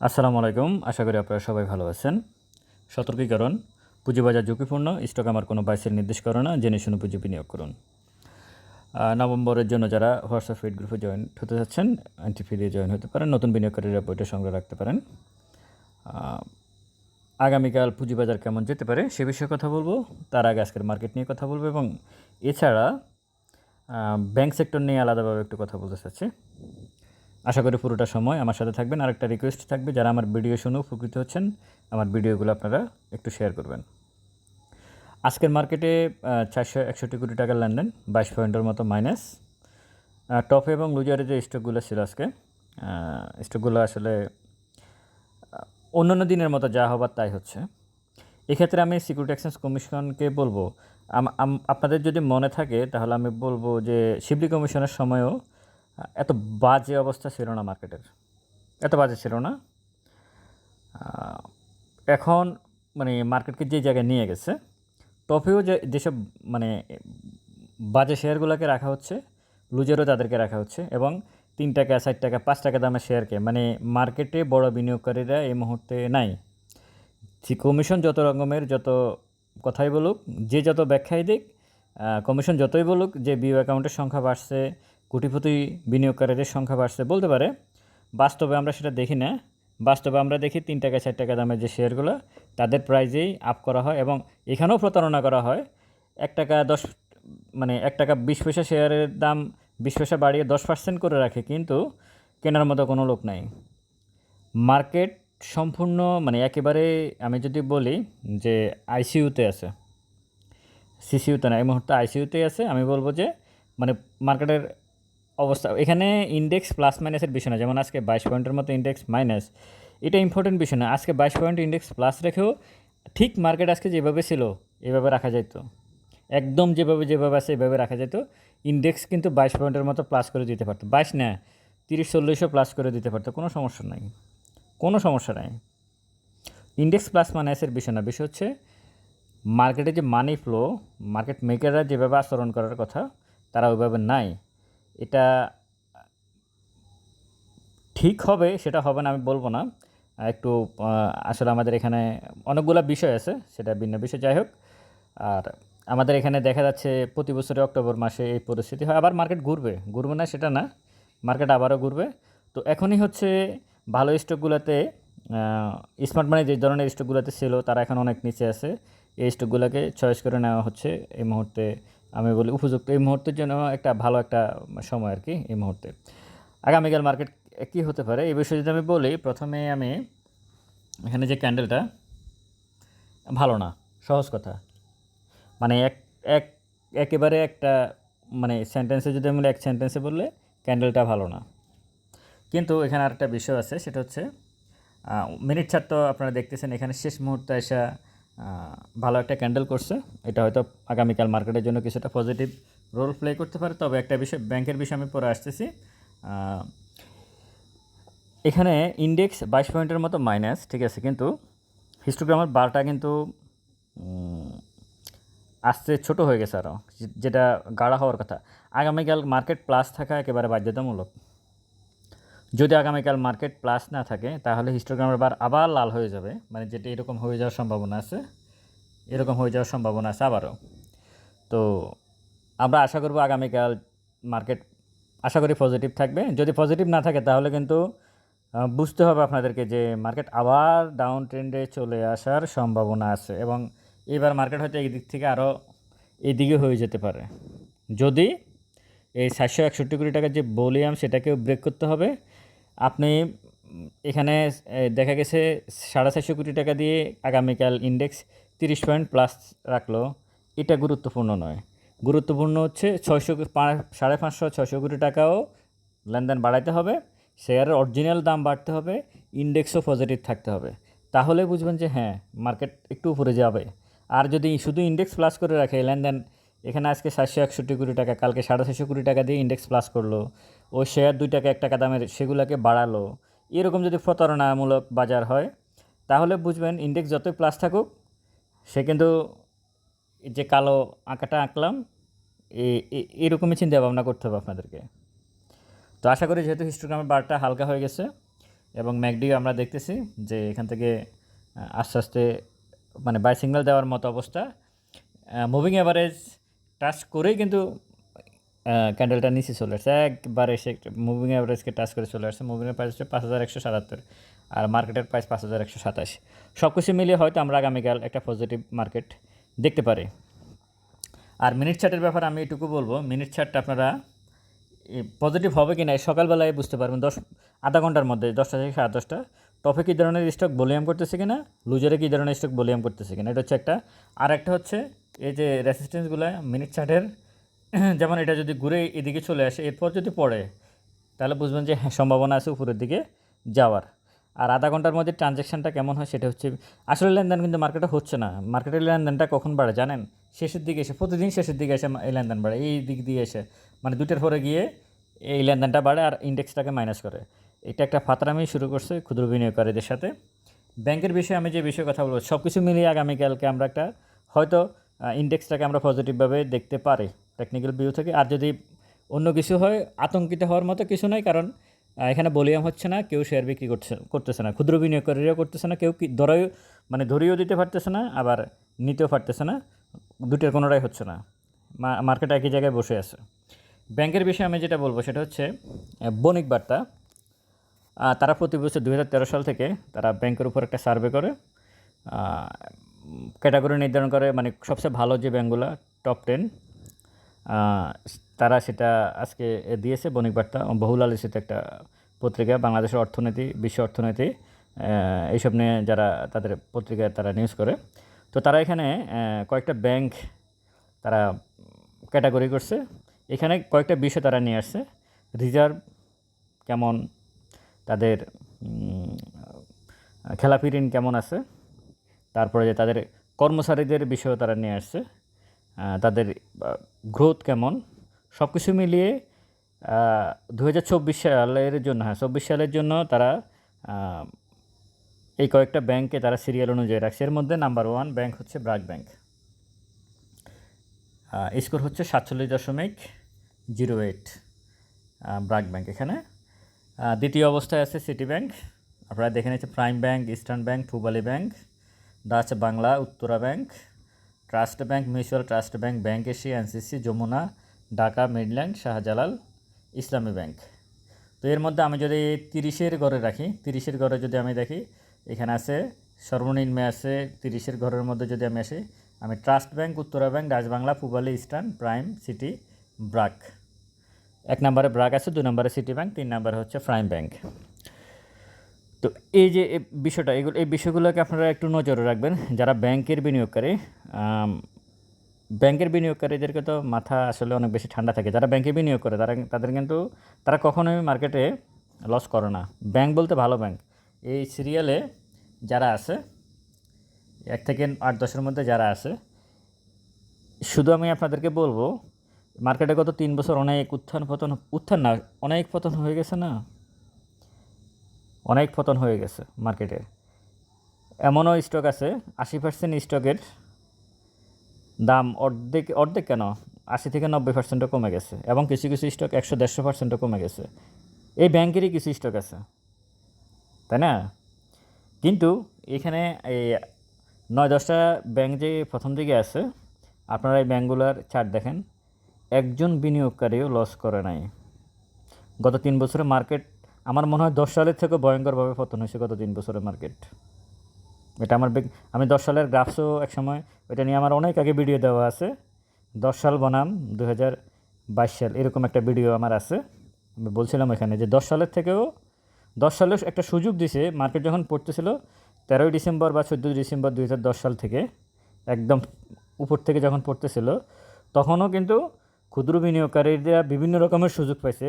আসসালামু আলাইকুম। আশা করি আপনারা সবাই ভালো আছেন। সতর্কীকরণ, পুঁজিবাজার ঝুঁকিপূর্ণ, স্টক আমার কোনো বাইসের নির্দেশ করে না, জেনে শুনে পুঁজি বিনিয়োগ করুন। নভেম্বরের জন্য যারা হোয়াটসঅ্যাপ ফিড গ্রুপে জয়েন হতে যাচ্ছেন অ্যান্টি ফিডে জয়েন হতে পারেন, নতুন বিনিয়োগকারীরা বইটা সংগ্রহ রাখতে পারেন। আগামীকাল পুঁজিবাজার কেমন যেতে পারে সে বিষয়ে কথা বলব, তার আগে আজকের মার্কেট নিয়ে কথা বলব এবং এছাড়া ব্যাংক সেক্টর নিয়ে আলাদাভাবে একটু কথা বলতে চাচ্ছি। আশা করি পুরোটা সময় আমার সাথে থাকবেন। আর একটা রিকোয়েস্ট থাকবে, যারা আমার ভিডিও শুনে উপকৃত হচ্ছেন, আমার ভিডিওগুলো আপনারা একটু শেয়ার করবেন। আজকের মার্কেটে চারশো একষট্টি কোটি টাকার লেনদেন, বাইশ পয়েন্টের মতো মাইনাস টপে এবং লুজারে যে স্টকগুলো ছিল আজকে স্টকগুলো আসলে অন্যান্য দিনের মতো যা হবার তাই হচ্ছে। এক্ষেত্রে আমি সিকিউরিটি এক্সচেঞ্জ কমিশনকে বলব আপনাদের যদি মনে থাকে, তাহলে আমি বলব যে, শিবলি কমিশনের সময়ও এত বাজে অবস্থা ছিল না মার্কেটের। এত বাজে ছিল না। এখন মানে মার্কেটকে যে জায়গায় নিয়ে গেছে টপেও যে, যেসব মানে বাজে শেয়ারগুলোকে রাখা হচ্ছে লুজেরও তাদেরকে রাখা হচ্ছে এবং তিন টাকা ষাট টাকা, পাঁচ টাকা দামের শেয়ারকে মানে মার্কেটে বড় বিনিয়োগকারীরা এই মুহূর্তে নাই। কমিশন যত রকমের, যত কথাই বলুক, যে যত ব্যাখ্যাই দিক কমিশন যতই বলুক, যে বিও অ্যাকাউন্টের সংখ্যা বাড়ছে কোটিপতি বিনিয়োগকারীদের সংখ্যা বাড়ছে বলতে পারে। বাস্তবে আমরা সেটা দেখি না। বাস্তবে আমরা দেখি তিন টাকা, চার টাকা দামের যে শেয়ারগুলো, তাদের প্রাইজেই আপ করা হয় এবং এখানেও প্রতারণা করা হয়। এক টাকা দশ মানে এক টাকা বিশ পয়সা শেয়ারের দাম বিশ পয়সা বাড়িয়ে দশ পার্সেন্ট করে রাখে কিন্তু কেনার মতো কোনো লোক নাই। মার্কেট সম্পূর্ণ মানে একেবারে আমি যদি বলি যে আইসিইউতে আছে। সিসিইউতে না, এই মুহূর্তে আইসিইউতে আছে। আমি বলব যে মানে মার্কেটের অবস্থা। এখানে ইন্ডেক্স প্লাস মাইনাসের বিষয় না, যেমন আজকে বাইশ পয়েন্টের মতো ইন্ডেক্স মাইনাস এটা ইম্পর্টেন্ট বিষয় না। আজকে বাইশ পয়েন্ট ইন্ডেক্স প্লাস রেখেও ঠিক মার্কেট আজকে যেভাবে ছিল, এভাবে রাখা যেত একদম যেভাবে যেভাবে আছে, এভাবে রাখা যেত ইন্ডেক্স কিন্তু বাইশ পয়েন্টের মতো প্লাস করে দিতে পারতো। বাইশ না, তিরিশ চল্লিশও প্লাস করে দিতে পারতো। কোনো সমস্যা নাই। কোনো সমস্যা নাই। ইন্ডেক্স প্লাস মাইনাসের বিষয় না। বিষয় হচ্ছে মার্কেটে যে মানি ফ্লো মার্কেট মেকাররা যেভাবে আচরণ করার কথা, তারা ওইভাবে নাই। এটা ঠিক হবে, সেটা হবে না, আমি বলব না। একটু আসলে আমাদের এখানে অনেকগুলো বিষয় আছে, সেটা ভিন্ন বিষয়, যাই হোক। আর আমাদের এখানে দেখা যাচ্ছে প্রতি বছরে অক্টোবর মাসে এই পরিস্থিতি হয়। আবার মার্কেট ঘুরবে। ঘুরবে না, সেটা না। মার্কেট আবারও ঘুরবে। তো এখনই হচ্ছে ভালো স্টকগুলোতে স্মার্ট মানি যে ধরনের স্টকগুলোতে ছিল, তারা এখন অনেক নিচে আছে। এই স্টকগুলোকে চয়েস করে নেওয়া হচ্ছে এই মুহূর্তে। আমি বলি উপযুক্ত। এই মুহূর্তের জন্য একটা ভালো একটা সময় আর কি এই মুহূর্তে। আগামীকাল মার্কেট কী হতে পারে? এই বিষয়ে যদি আমি বলি, প্রথমে আমি এখানে যে ক্যান্ডেলটা ভালো না, সহজ কথা। মানে এক এক, একেবারে একটা মানে সেন্টেন্সে যদি আমি এক সেন্টেন্সে বললে ক্যান্ডেলটা ভালো না। কিন্তু এখানে আরেকটা বিষয় আছে, সেটা হচ্ছে মিনিট ছাড় তো আপনারা দেখতেছেন, এখানে শেষ মুহূর্তে এসে ভালো একটা ক্যান্ডেল করছে। এটা হয়তো আগামীকাল মার্কেটের জন্য কিছুটা পজিটিভ রোল প্লে করতে পারে। তবে একটা বিষয়, ব্যাংকের বিষয় আমি পরে আসতেছি। এখানে ইন্ডেক্স বাইশ পয়েন্টের মতো মাইনাস ঠিক আছে? কিন্তু হিস্টোগ্রামের বারটা কিন্তু আসতে ছোট হয়ে গেছে আরও যেটা গাঢ়া হওয়ার কথা। আগামীকাল মার্কেট প্লাস থাকা একেবারে বাধ্যতামূলক। যদি আগামীকাল মার্কেট প্লাস না থাকে, তাহলে হিস্টোগ্রামের বার আবার লাল হয়ে যাবে। মানে যেটা এরকম হয়ে যাওয়ার সম্ভাবনা আছে, এরকম হয়ে যাওয়ার সম্ভাবনা আছে আবারও। তো আমরা আশা করব আগামীকাল মার্কেট আশা করি পজিটিভ থাকবে। যদি পজিটিভ না থাকে, তাহলে কিন্তু বুঝতে হবে আপনাদেরকে যে মার্কেট আবার ডাউন ট্রেন্ডে চলে আসার সম্ভাবনা আছে এবং এবার মার্কেট হয়তো এই দিক থেকে আরও এদিকে হয়ে যেতে পারে। যদি এই সাতশো একষট্টি কোটি টাকার যে বলিয়াম সেটাকেও ব্রেক করতে হবে আপনি এখানে দেখা গেছে সাড়ে চারশো কোটি টাকা দিয়ে আগামীকাল ইন্ডেক্স তিরিশ পয়েন্ট প্লাস রাখল। এটা গুরুত্বপূর্ণ নয়। গুরুত্বপূর্ণ হচ্ছে ছয়শো সাড়ে পাঁচশো, ছয়শো কোটি টাকাও লেনদেন বাড়াইতে হবে, শেয়ারের অরিজিনাল দাম বাড়তে হবে ইন্ডেক্সও পজিটিভ থাকতে হবে। তাহলে বুঝবেন যে হ্যাঁ মার্কেট একটু উপরে যাবে। আর যদি শুধু ইন্ডেক্স প্লাস করে রাখে, লেনদেন, এখানে আজকে সাতশো একষট্টি কোটি টাকা, কালকে সাড়ে ছশো কোটি টাকা দিয়ে ইন্ডেক্স প্লাস করল ও শেয়ার দুই টাকা, এক টাকা দামের সেগুলোকে বাড়ালো। এরকম যদি প্রতারণামূলক বাজার হয়, তাহলে বুঝবেন ইন্ডেক্স যতই প্লাস থাকুক, সে কিন্তু যে কালো আঁকাটা আঁকলাম এরকমই চিন্তা ভাবনা করতে হবে আপনাদেরকে। তো আশা করি যেহেতু হিস্টোগ্রামের বারটা হালকা হয়ে গেছে, এবং ম্যাকডিও আমরা দেখতেছি যে এখান থেকে আস্তে আস্তে মানে বাই সিগন্যাল দেওয়ার মতো অবস্থা মুভিং অ্যাভারেজ টাচ করেই কিন্তু ক্যান্ডেলটা নিচে চলে আসছে। একবার এসে মুভিং অ্যাভারেজকে টাচ করে চলে আসছে। মুভিং প্রাইস হচ্ছে পাঁচ হাজার একশো সাতাত্তর আর মার্কেটের প্রাইস পাঁচ হাজার একশো সাতাশ। সব কিছু মিলিয়ে হয়তো আমরা আগামীকাল একটা পজিটিভ মার্কেট দেখতে পারি। আর মিনিট চার্টের ব্যাপারে আমি এটুকু বলব। মিনিট চার্টটা আপনারা পজিটিভ হবে কি না সকালবেলায় বুঝতে পারবেন। দশ, আধা ঘণ্টার মধ্যে দশটা থেকে সাড়ে দশটা। টপে কী ধরনের স্টক ভলিউম করতেছে কিনা? লুজারে কী ধরনের স্টক ভলিউম করতেছে কিনা? এটা হচ্ছে একটা। আর একটা হচ্ছে এই যে রেসিস্টেন্সগুলো মিনিট চার্টের যেমন এটা যদি ঘুরে এদিকে চলে আসে, এরপর যদি পড়ে, তাহলে বুঝবেন যে হ্যাঁ সম্ভাবনা আছে উপরের দিকে যাওয়ার। আর আধা ঘণ্টার মধ্যে ট্রানজ্যাকশনটা কেমন হয় সেটা হচ্ছে, আসলে লেনদেন কিন্তু মার্কেটে হচ্ছে না। মার্কেটের লেনদেনটা কখন বাড়ে জানেন? শেষের দিকে এসে, প্রতিদিন শেষের দিকে এসে এই লেনদেন বাড়ে, এই দিক দিয়ে এসে। মানে দুটোর পরে গিয়ে এই লেনদেনটা বাড়ে আর ইন্ডেক্সটাকে মাইনাস করে। এটা একটা ফাতরামি শুরু করছে ক্ষুদ্র বিনিয়োগকারীদের সাথে। ব্যাংকের বিষয়ে আমি যে বিষয়ে কথা বলব সব কিছু মিলিয়ে আগামীকালকে আমরা একটা, হয়তো ইন্ডেক্সটাকে আমরা পজিটিভভাবে দেখতে পারি। টেকনিক্যাল ভিউ থেকে। আর যদি অন্য কিছু হয়, আতঙ্কিত হওয়ার মতো কিছু নাই, কারণ এখানে বলিয়াম হচ্ছে না, কেউ শেয়ার বিক্রি করছে, করতেছে না। ক্ষুদ্র বিনিয়োগকারীরাও করতেছে না, কেউ কি, ধরেও মানে ধরিয়েও দিতে পারতেছে না, আবার নিতেও পারতেছে না। দুটোর কোনোটাই হচ্ছে না। মার্কেট একই জায়গায় বসে আছে। ব্যাংকের বিষয়ে আমি যেটা বলব সেটা হচ্ছে বণিক বার্তা। তারা প্রতি বছর দু হাজার তেরো সাল থেকে তারা ব্যাংকের উপর একটা সার্ভে করে। ক্যাটাগরি নির্ধারণ করে মানে সবচেয়ে ভালো যে ব্যাংকগুলো টপ টেন তারা সেটা আজকে দিয়েছে বণিক বার্তা। বহুল আলোচিত একটা পত্রিকা, বাংলাদেশের অর্থনীতি, বিশ্ব অর্থনীতি এইসব নিয়ে যারা তাদের পত্রিকায় তারা নিউজ করে। তো তারা এখানে কয়েকটা ব্যাংক তারা ক্যাটাগরি করছে। এখানে কয়েকটা বিষয় তারা নিয়ে আসছে। রিজার্ভ কেমন, তাদের খেলাপি ঋণ কেমন আছে, তারপরে যে তাদের কর্মচারীদের বিষয়েও তারা নিয়ে আসছে। তাদের গ্রোথ কেমন? সব কিছু মিলিয়ে দু হাজার চব্বিশ সালের জন্য হ্যাঁ চব্বিশ সালের জন্য তারা এই কয়েকটা ব্যাংকে তারা সিরিয়াল অনুযায়ী রাখছে। এর মধ্যে নাম্বার ওয়ান ব্যাংক হচ্ছে ব্রাক ব্যাংক স্কোর হচ্ছে সাতচল্লিশ দশমিক জিরো এইট ব্রাক ব্যাংক এখানে। দ্বিতীয় অবস্থায় আছে সিটি ব্যাংক আপনারা দেখে নিচ্ছে prime bank eastern bank Pubali bank Dutch Bangla Uttara bank trust bank mutual trust bank bank Asia, NCC, Jamuna, Dhaka, Midland, Shahjalal, Islami bank. তো এর মধ্যে আমি যদি তিরিশের ঘরে রাখি, তিরিশের ঘরে যদি আমি দেখি, এখানে আছে, সর্বনিম্নে আছে তিরিশের ঘরের মধ্যে যদি আমি আসি, আমি trust bank, Uttara bank রাজবাংলা Pubali, eastern, prime city, BRAC. এক নম্বরে ব্রাক আছে, দুই নম্বরে সিটি ব্যাংক, তিন নম্বরে হচ্ছে প্রাইম ব্যাংক। তো এই যে বিষয়টা, এগুলো, এই বিষয়গুলোকে আপনারা একটু নজরে রাখবেন। যারা ব্যাংকের বিনিয়োগকারী ব্যাংকের বিনিয়োগকারীদেরকে তো মাথা আসলে অনেক বেশি ঠান্ডা থাকে। যারা ব্যাংকে বিনিয়োগ করে, তারা, তাদের কিন্তু, তারা কখনোই মার্কেটে লস করে না। ব্যাংক বলতে ভালো ব্যাংক। এই সিরিয়ালে যারা আছে, এক থেকে আট দশের মধ্যে যারা আছে, শুধু আমি আপনাদেরকে বলব, মার্কেটে গত তিন বছর অনেক উত্থান পতন উত্থান না, অনেক পতন হয়ে গেছে না? অনেক পতন হয়ে গেছে মার্কেটে। এমনও স্টক আছে, আশি পার্সেন্ট স্টকের দাম অর্ধেক অর্ধেক কেন? আশি থেকে নব্বই পার্সেন্টও কমে গেছে এবং কিছু কিছু স্টক একশো দেড়শো পার্সেন্টও কমে গেছে। এই ব্যাংকেরই কিছু স্টক আছে, তাই না? কিন্তু এখানে এই নয় দশটা ব্যাংক যে প্রথম দিকে আছে, আপনারা এই ব্যাংকগুলোর চার্ট দেখেন, একজন বিনিয়োগকারীও লস করে নাই। গত তিন বছরে মার্কেট আমার মনে হয় দশ সালের থেকে ভয়ঙ্করভাবে পতন হয়েছে গত তিন বছরের মার্কেট। এটা আমার আমি দশ সালের গ্রাফসও এক সময় এটা নিয়ে আমার অনেক আগে ভিডিও দেওয়া আছে। দশ সাল বনাম দু বাইশ সাল, এরকম একটা ভিডিও আমার আছে। আমি বলছিলাম এখানে যে দশ সালের থেকেও, দশ সালে একটা সুযোগ দিছে মার্কেট যখন পড়তেছিল, তেরোই ডিসেম্বর বা চোদ্দোই ডিসেম্বর দুই হাজার দশ সাল থেকে, একদম উপর থেকে যখন পড়তেছিল, তখনও কিন্তু ক্ষুদ্র বিনিয়োগকারীরা বিভিন্ন রকমের সুযোগ পাইছে।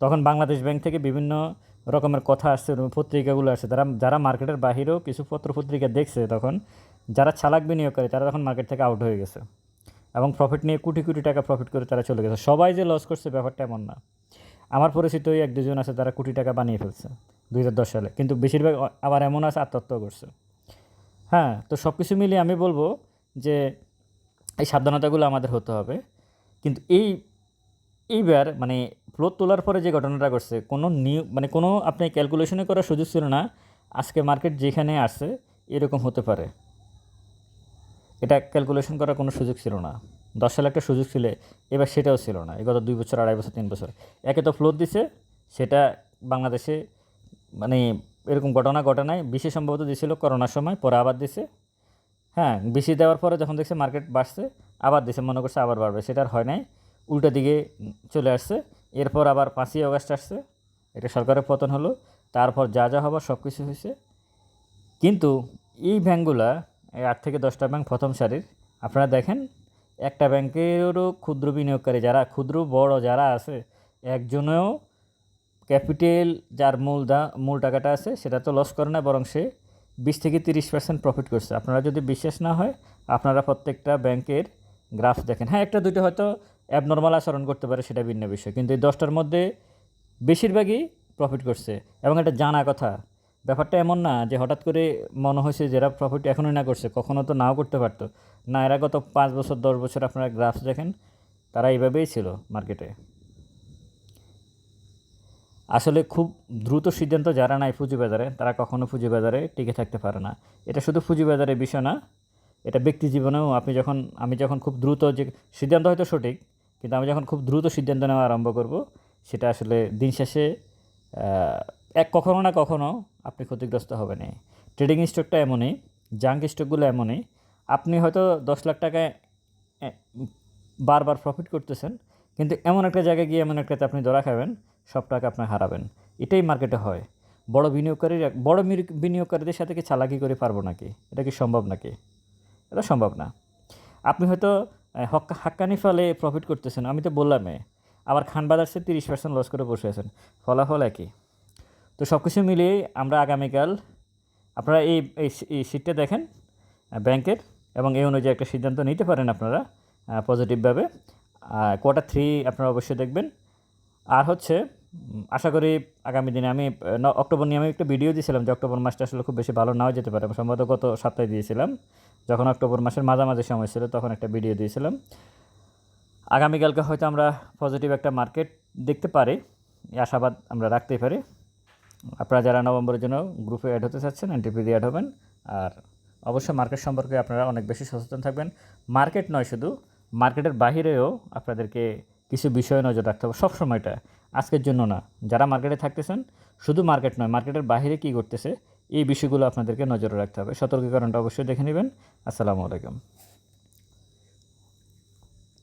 তখন বাংলাদেশ ব্যাংক থেকে বিভিন্ন রকমের কথা আসছে পত্রিকাগুলো আসছে। তারা, যারা মার্কেটের বাহিরেও কিছু পত্র পত্রিকা দেখছে তখন, যারা চালাক বিনিয়োগকারী, তারা তখন মার্কেট থেকে আউট হয়ে গেছে। এবং প্রফিট নিয়ে কোটি কোটি টাকা প্রফিট করে তারা চলে গেছে। সবাই যে লস করছে ব্যাপারটা এমন না। আমার পরিচিত ওই এক দুজন আছে, তারা কোটি টাকা বানিয়ে ফেলছে দুই হাজার দশ সালে। কিন্তু বেশিরভাগ আবার এমন আছে, আত্মহত্যা করছে। হ্যাঁ তো সব কিছু মিলিয়ে আমি বলব যে, এই সাবধানতাগুলো আমাদের হতে হবে। কিন্তু এই এইবার মানে ফ্লোর তোলার পরে যে ঘটনাটা ঘটছে, কোনো নিউ মানে কোনো আপনি ক্যালকুলেশনে করার সুযোগ ছিল না। আজকে মার্কেট যেখানে আসছে এরকম হতে পারে। এটা ক্যালকুলেশন করার কোনো সুযোগ ছিল না। দশ সালে একটা সুযোগ ছিল, এবার সেটাও ছিল না। এগত দুই বছর, আড়াই বছর, তিন বছর। একে তো ফ্লোর দিছে, সেটা বাংলাদেশে মানে এরকম ঘটনা ঘটে নাই। বেশি সম্ভবত দিছিল করোনার সময়, পরে আবার দিছে। হ্যাঁ বেশি দেওয়ার পরে যখন দেখছে মার্কেট বাড়ছে, আবার দিছে। মনে করছে আবার বাড়বে। সেটা আর হয় নাই। উল্টো দিকে চলে আসছে। এরপর আবার পাঁচই আগস্ট আসছে। এটা সরকারের পতন হলো। তারপর যা যা হবার সব কিছু হয়েছে। কিন্তু এই ব্যাঙ্কগুলা আট থেকে দশটা ব্যাংক প্রথম সারির, আপনারা দেখেন, একটা ব্যাংকেরও ক্ষুদ্র বিনিয়োগকারী যারা, ক্ষুদ্র, বড় যারা আছে, একজনেও ক্যাপিটাল যার মূল দা, মূল টাকাটা আছে, সেটা তো লস করে না, বরং সে বিশ থেকে তিরিশ পার্সেন্ট প্রফিট করছে। আপনারা যদি বিশ্বাস না হয়, আপনারা প্রত্যেকটা ব্যাংকের গ্রাফ দেখেন। হ্যাঁ একটা দুটো হয়তো অ্যাবনর্মাল আচরণ করতে পারে সেটা ভিন্ন বিষয়। কিন্তু এই দশটার মধ্যে বেশিরভাগই প্রফিট করছে। এবং এটা জানা কথা। ব্যাপারটা এমন না যে হঠাৎ করে মনে হয়েছে যারা প্রফিট এখনই না করছে কখনও তো নাও করতে পারতো। না, এরা গত পাঁচ বছর, দশ বছর আপনারা গ্রাফস দেখেন, তারা এইভাবেই ছিল মার্কেটে আসলে খুব দ্রুত সিদ্ধান্ত যারা নাই পুঁজিবাজারে, তারা কখনো পুঁজিবাজারে টিকে থাকতে পারে না। এটা শুধু পুঁজি পুঁজিবাজারের বিষয় না, এটা ব্যক্তি জীবনেও আপনি যখন, আমি যখন খুব দ্রুত যে সিদ্ধান্ত হয়তো সঠিক কিন্তু আমি যখন খুব দ্রুত সিদ্ধান্ত নেওয়া আরম্ভ করব, সেটা আসলে দিন শেষে এক কখনো না কখনো আপনি ক্ষতিগ্রস্ত হবেন। ট্রেডিং স্টকটা এমনই জাঙ্ক স্টকগুলো এমনই, আপনি হয়তো দশ লাখ টাকায় বারবার প্রফিট করতেছেন, কিন্তু এমন একটা জায়গায় গিয়ে এমন একটাতে আপনি ধরা খাবেন, সব টাকা আপনি হারাবেন। এটাই মার্কেটে হয়। বড় বিনিয়োগকারীর, বড় বিনিয়োগকারীদের সাথে কি চালাকি করে পারব নাকি? এটা কি সম্ভব নাকি? এটা সম্ভব না। আপনি হয়তো হাক্কানি ফলে প্রফিট করতেছেন, আমি তো বললামই। আবার খান বাজারসে তিরিশ পার্সেন্ট লস করে বসে আছেন, ফলাফল একই। তো সব কিছু মিলিয়ে আমরা আগামীকাল, আপনারা এই এই সিটটা দেখেন ব্যাংকের, এবং এই অনুযায়ী একটা সিদ্ধান্ত নিতে পারেন আপনারা পজিটিভভাবে কোয়ার্টার থ্রি আপনারা অবশ্যই দেখবেন। আর হচ্ছে আশা করি আগামী দিনে আমি অক্টোবর নিয়ে আমি একটা ভিডিও দিয়েছিলাম যে অক্টোবর মাসটা আসলে খুব বেশি ভালো নাও যেতে পারে। সম্ভবত গত সপ্তাহে দিয়েছিলাম। যখন অক্টোবর মাসের মাঝামাঝি সময় ছিল, তখন একটা ভিডিও দিয়েছিলাম। আগামীকালকে হয়তো আমরা পজিটিভ একটা মার্কেট দেখতে পারি। আশাবাদ আমরা রাখতেই পারি। আপনারা যারা নভেম্বরের জন্য গ্রুপে অ্যাড হতে চাচ্ছেন দিয়ে অ্যাড হবেন। আর অবশ্যই মার্কেট সম্পর্কে আপনারা অনেক বেশি সচেতন থাকবেন। মার্কেট নয় শুধু মার্কেটের বাহিরেও আপনাদেরকে কিছু বিষয়ে নজর রাখতে হবে। সবসময়টা আজকের জন্য না। যারা মার্কেটে থাকতেছেন, শুধু মার্কেট নয় মার্কেটের বাইরে কী করতেছে এই বিষয়গুলো আপনাদেরকে নজরে রাখতে হবে। সতর্কীকরণটা অবশ্যই দেখে নেবেন। আসসালামু আলাইকুম।